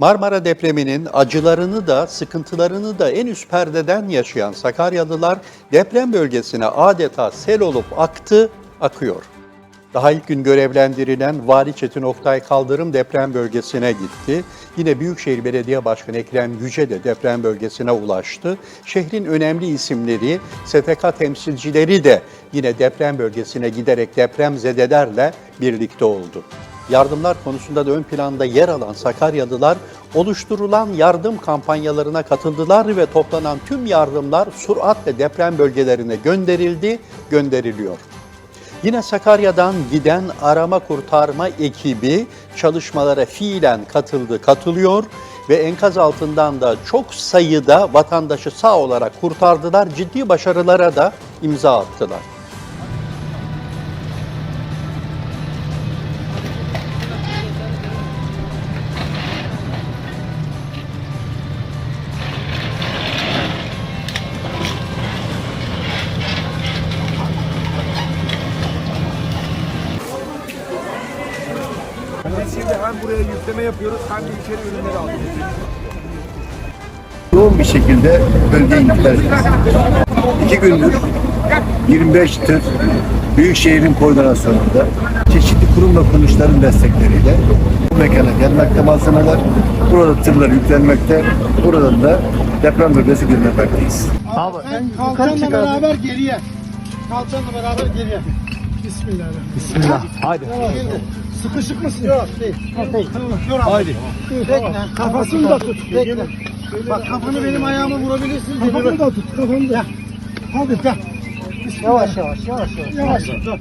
Marmara depreminin acılarını da sıkıntılarını da en üst perdeden yaşayan Sakaryalılar deprem bölgesine adeta sel olup aktı, akıyor. Daha ilk gün görevlendirilen Vali Çetin Oktay Kaldırım deprem bölgesine gitti. Yine Büyükşehir Belediye Başkanı Ekrem Yüce de deprem bölgesine ulaştı. Şehrin önemli isimleri, STK temsilcileri de yine deprem bölgesine giderek depremzedelerle birlikte oldu. Yardımlar konusunda da ön planda yer alan Sakaryalılar oluşturulan yardım kampanyalarına katıldılar ve toplanan tüm yardımlar süratle deprem bölgelerine gönderildi, gönderiliyor. Yine Sakarya'dan giden arama kurtarma ekibi çalışmalara fiilen katıldı, katılıyor ve enkaz altından da çok sayıda vatandaşı sağ olarak kurtardılar. Ciddi başarılara da imza attılar. Şimdi hem buraya yükleme yapıyoruz hem de içeri ürünleri alıyoruz. yoğun bir şekilde bölgeye intikal edeceğiz. İki gündür 25 tır Büyükşehir'in koordinasyonunda çeşitli kurum ve kuruluşların destekleriyle bu mekana gelmekte malzemeler, burada tırlar yüklenmekte, buradan da deprem bölgesi görmekteyiz. Kalçanla beraber geriye. Kalçanla beraber geriye. Bismillahirrahmanirrahim. Bismillah. Hadi. Sıkışık mısın? Yok değil. Haydi. Bekle. Kafasını da tut. Bekle. Bak kafanı benim ayağıma vurabilirsin. Kafanı da tut. Kafanı da. Hadi gel. Yavaş yavaş yavaş yavaş. Yavaş. Dur.